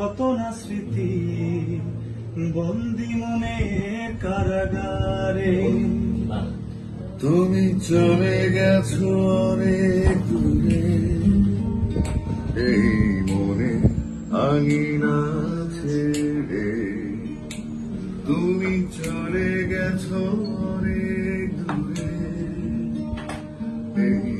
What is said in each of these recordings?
কত না স্মৃতি, বন্দি মনের কারাগারে। তুমি চলে গেছো অনেক দূরে। এই মনে আঙিনা ছেড়ে তুমি চলে গেছো অনেক দূরে। এই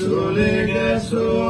ছেড়ে তুমি চলে গেছো